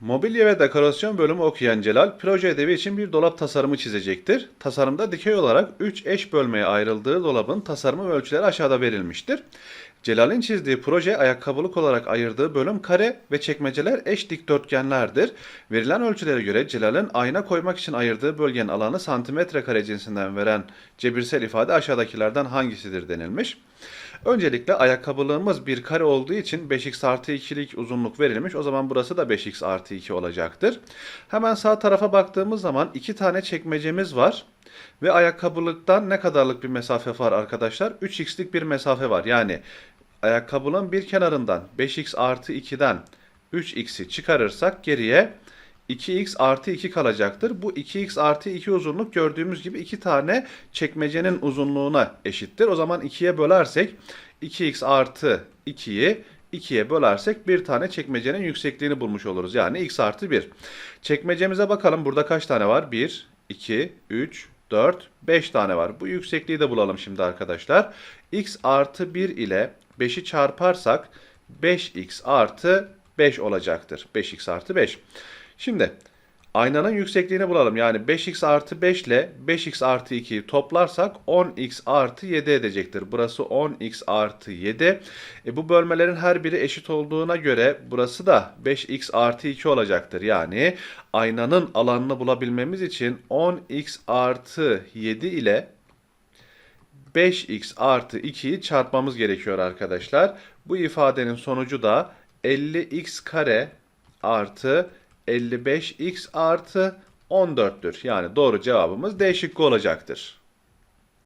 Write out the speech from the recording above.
Mobilya ve dekorasyon bölümü okuyan Celal, proje ödevi için bir dolap tasarımı çizecektir. Tasarımda dikey olarak 3 eş bölmeye ayrıldığı dolabın tasarımı ölçüleri aşağıda verilmiştir. Celal'in çizdiği proje ayakkabılık olarak ayırdığı bölüm kare ve çekmeceler eş dikdörtgenlerdir. Verilen ölçülere göre Celal'in ayna koymak için ayırdığı bölgenin alanı santimetre kare cinsinden veren cebirsel ifade aşağıdakilerden hangisidir denilmiş. Öncelikle ayakkabılığımız bir kare olduğu için 5x artı 2'lik uzunluk verilmiş. O zaman burası da 5x artı 2 olacaktır. Hemen sağ tarafa baktığımız zaman iki tane çekmecemiz var. Ve ayakkabılıktan ne kadarlık bir mesafe var arkadaşlar? 3x'lik bir mesafe var. Yani ayakkabının bir kenarından 5x artı 2'den 3x'i çıkarırsak geriye 2x artı 2 kalacaktır. Bu 2x artı 2 uzunluk gördüğümüz gibi iki tane çekmecenin uzunluğuna eşittir. O zaman 2'ye bölersek 2x artı 2'yi 2'ye bölersek bir tane çekmecenin yüksekliğini bulmuş oluruz. Yani x artı 1. Çekmecemize bakalım. Burada kaç tane var? 1, 2, 3, 4, 5 tane var. Bu yüksekliği de bulalım şimdi arkadaşlar. x artı 1 ile 5'i çarparsak 5x artı 5 olacaktır. 5x artı 5. Şimdi aynanın yüksekliğini bulalım. Yani 5x artı 5 ile 5x artı 2'yi toplarsak 10x artı 7 edecektir. Burası 10x artı 7. E bu bölmelerin her biri eşit olduğuna göre burası da 5x artı 2 olacaktır. Yani aynanın alanını bulabilmemiz için 10x artı 7 ile 5x artı 2'yi çarpmamız gerekiyor arkadaşlar. Bu ifadenin sonucu da 50x kare artı 55x artı 14'tür. Yani doğru cevabımız D şıkkı olacaktır.